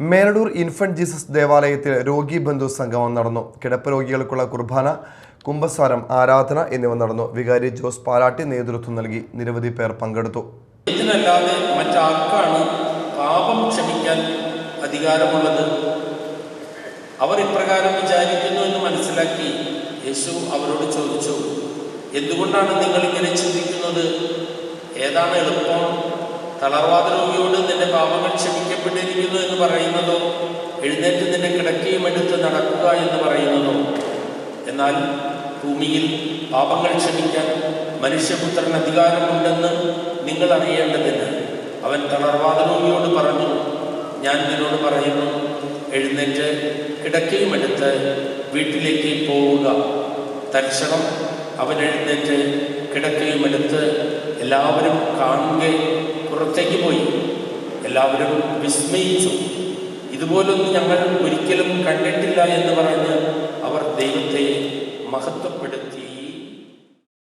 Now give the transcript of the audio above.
Meladoor infant Jesus ദേവാലയത്തിൽ രോഗി ബന്ധു സംഗമം നടന്നു. കിടപ്പ് രോഗികൾക്കുള്ള കുർബാന കുംഭസാരം ആരാധന എന്നിവ നടന്നു. വികാരി ജോസ് പാലാട്ടി നേതൃത്വം നൽകി. നിരവധി പേർ പങ്കെടുത്തു. ഇതിനല്ലാതെ മറ്റാർക്കാണ് പാപം ക്ഷമിക്കാൻ അധികാരമുള്ളത്? അവർ ഇപ്രകാരം വിചാരിക്കുന്നു എന്ന് മനസ്സിലാക്കി യേശു അവരോട് ചോദിച്ചു എന്തുകൊണ്ടാണ് നിങ്ങൾ ഇങ്ങനെ ചിന്തിക്കുന്നത്? ഏതാണ് എളുപ്പം? തളർവാദ രോഗിയോട് നിന്റെ പാപങ്ങൾ ക്ഷമിക്കപ്പെട്ടിരിക്കുന്നു എന്ന് പറയുന്നതോ എഴുന്നേറ്റ് നിന്റെ കിടക്കയും എടുത്ത് നടക്കുക എന്ന് പറയുന്നതോ. എന്നാൽ ഭൂമിയിൽ പാപങ്ങൾ ക്ഷമിക്കാൻ മനുഷ്യപുത്രൻ അധികാരമുണ്ടെന്ന് നിങ്ങൾ അറിയേണ്ടതിന് അവൻ തളർവാത രോഗിയോട് പറഞ്ഞു ഞാൻ നിന്നോട് പറയുന്നു എഴുന്നേറ്റ് കിടക്കയും എടുത്ത് വീട്ടിലേക്ക് പോവുക. തൽക്ഷണം അവൻ എഴുന്നേറ്റ് കിടക്കയും എടുത്ത് എല്ലാവരും കാണുക പുറത്തേക്ക് പോയി. എല്ലാവരും വിസ്മയിച്ചു. ഇതുപോലൊന്നും ഞങ്ങൾ ഒരിക്കലും കണ്ടിട്ടില്ല എന്ന് പറഞ്ഞ് അവർ ദൈവത്തെ മഹത്വപ്പെടുത്തി.